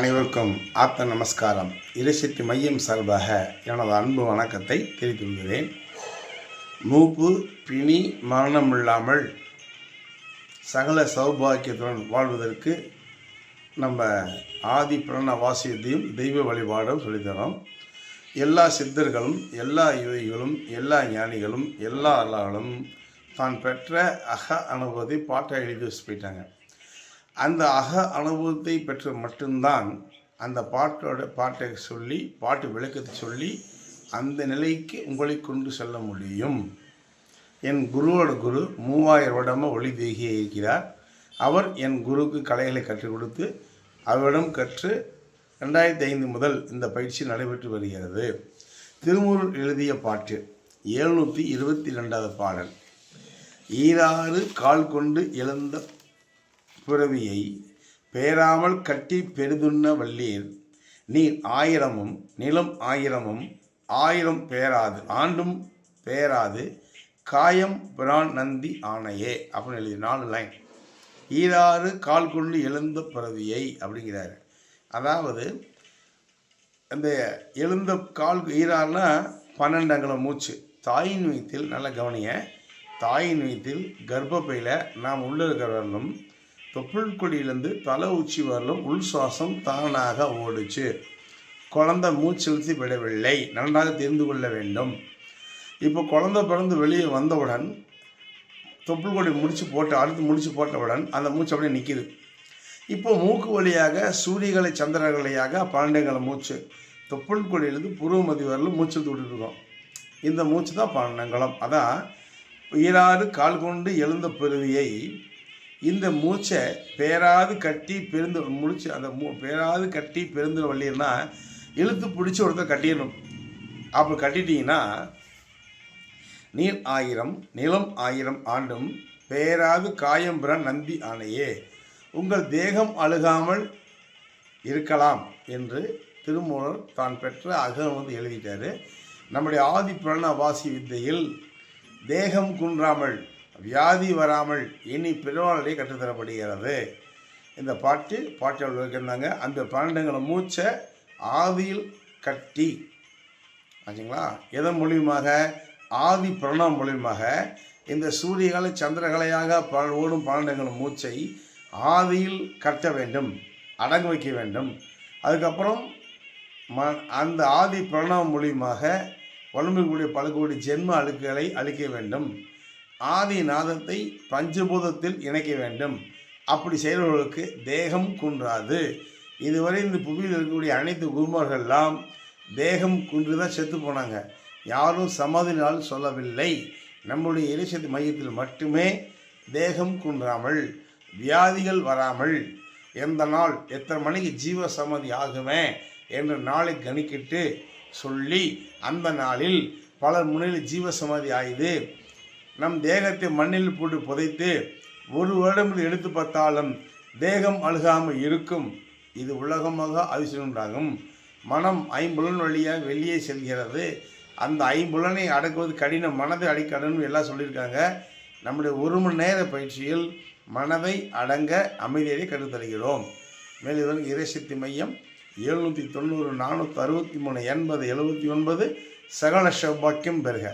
அனைவருக்கும் ஆத்த நமஸ்காரம். இறைசக்தி மையம் சார்பாக எனது அன்பு வணக்கத்தை தெரிவித்துள்ளேன் மூப்பு பிணி மரணமில்லாமல் சகல சௌபாக்கியத்துடன் வாழ்வதற்கு நம்ம ஆதி பிரண வாசியத்தையும் தெய்வ வழிபாடும் சொல்லித்தரோம். எல்லா சித்தர்களும் எல்லா யோகிகளும் எல்லா ஞானிகளும் எல்லா அல்லாலும் தான் பெற்ற அக அனுபவத்தை பாட்டை எழுதி வச்சு போயிட்டாங்க. அந்த அக அனுபவத்தை பெற்று மட்டும்தான் அந்த பாட்டோட பாட்டை சொல்லி பாட்டு விளக்கத்தை சொல்லி அந்த நிலைக்கு உங்களை கொண்டு செல்ல முடியும். என் குருவோட குரு மூவாயிரம் வருடமாக ஒளி தேகிய இருக்கிறார். அவர் என் குருவுக்கு கலைகளை கற்றுக் கொடுத்து அவரிடம் கற்று ரெண்டாயிரத்தி ஐந்து முதல் இந்த பயிற்சி நடைபெற்று வருகிறது. திருமூர் எழுதிய பாட்டு எழுநூற்றி இருபத்தி ரெண்டாவது பாடல். ஈராறு கால் கொண்டு எழுந்த பிறவியை பேராமல் கட்டி பெருதுண்ண வல்லீர். நீர் ஆயிரமும் நிலம் ஆயிரமும் ஆயிரம் பேராது ஆண்டும் பேராது காயம் பிரான் நந்தி ஆணையே அப்படின்னு எழுதி நாலு லைன். ஈராறு கால் கொண்டு எழுந்த பிறவியை அப்படிங்கிறாரு. அதாவது அந்த எழுந்த கால் ஈராறுனா பன்னெண்டு அங்குலம் மூச்சு. தாயின் வயிற்றில் நல்ல கவனிய தாயின் வயிற்றில் கர்ப்பப்பையில் நாம் உள்ளே இருக்கிறவர்களும் தொப்புள் கொடியிலேருந்து தலை உச்சி வரலும் உள் சுவாசம் தானாக ஓடுச்சு. குழந்தை மூச்செலுத்தி விடவில்லை. நன்றாக தெரிந்து கொள்ள வேண்டும். இப்போ குழந்தை பிறந்து வெளியே வந்தவுடன் தொப்புள் கொடி முடிச்சு போட்டு அடுத்து முடிச்சு போட்டவுடன் அந்த மூச்சு அப்படியே நிற்கிது இப்போ மூக்கு வழியாக சூரியகளை சந்திரகளையாக பன்னெண்டுங்களை மூச்சு. தொப்புள் கொடியிலிருந்து புருவமதி வரலும் மூச்சு விட்டுருக்கோம் இந்த மூச்சு தான் பன்னெண்டங்கலம் அதான் ஈராறு கால் கொண்டு எழுந்த பெருவியை இந்த மூச்சை பேராது கட்டி பெருந்து முடிச்சு அந்த மூ பேராது கட்டி பெருந்து வள்ளியர்னா இழுத்து பிடிச்சி ஒருத்தர் கட்டிடணும். அப்படி கட்டிட்டீங்கன்னா நீர் ஆயிரம் நிலம் ஆயிரம் ஆண்டும் பேராது காயம்புற நம்பி நந்தி ஆணையே உங்கள் தேகம் அழுகாமல் இருக்கலாம் என்று திருமூலர் தான் பெற்ற அகம் வந்து எழுதிட்டாரு. நம்முடைய ஆதி பிரணவாசி வித்தையில் தேகம் குன்றாமல் வியாதி வராமல் இனி பிறவாளரை கற்றுத்தரப்படுகிறது. இந்த பாட்டு பாட்டில் இருக்கிருந்தாங்க அந்த பன்னெண்டுங்கிற மூச்சை ஆதியில் கட்டி ஆச்சுங்களா? எதன் மூலியமாக? ஆதி பிரணவம் மூலியமாக. இந்த சூரியகலை சந்திரகலையாக பல ஓடும் பன்னெண்டுங்கிற மூச்சை ஆதியில் கட்ட வேண்டும் அடங்க வைக்க வேண்டும். அதுக்கப்புறம் ம அந்த ஆதி பிரணவம் மூலியமாக உடம்புக்கூடிய பல கோடி ஜென்ம அழுக்குகளை அழிக்க வேண்டும். ஆதி நாதத்தை பஞ்சபூதத்தில் இணைக்க வேண்டும். அப்படி செய்கிறவர்களுக்கு தேகம் குன்றாது. இதுவரை இந்த புவியில் இருக்கக்கூடிய அனைத்து குருமார்கள்லாம் தேகம் குன்று தான் செத்து போனாங்க. யாரும் சமாதி சொல்லவில்லை. நம்முடைய எரிசக்தி மையத்தில் மட்டுமே தேகம் குன்றாமல் வியாதிகள் வராமல் எந்த நாள் எத்தனை மணிக்கு ஜீவ சமாதி ஆகுமே என்ற நாளை கணிக்கிட்டு சொல்லி அந்த நாளில் பலர் முன்னில் ஜீவ சமாதி ஆயுது. நம் தேகத்தை மண்ணில் போட்டு புதைத்து ஒரு வருடம் இது எடுத்து பார்த்தாலும் தேகம் அழுகாமல் இருக்கும். இது உலகமாக அதிசயம்ன்றாகும் மனம் ஐம்புலன் வழியாக வெளியே செல்கிறது. அந்த ஐம்புலனை அடக்குவது கடினம். மனதை அடிக்கடன்னு எல்லாம் சொல்லியிருக்காங்க. நம்முடைய ஒரு மணி நேர பயிற்சியில் மனதை அடங்க அமைதியை கற்றுத்தருகிறோம். மேலும் இறைசக்தி மையம் எழுநூற்றி தொண்ணூறு நானூற்றி அறுபத்தி மூணு எண்பது எழுபத்தி ஒன்பது சகல சௌபாக்கியம் பெறுக.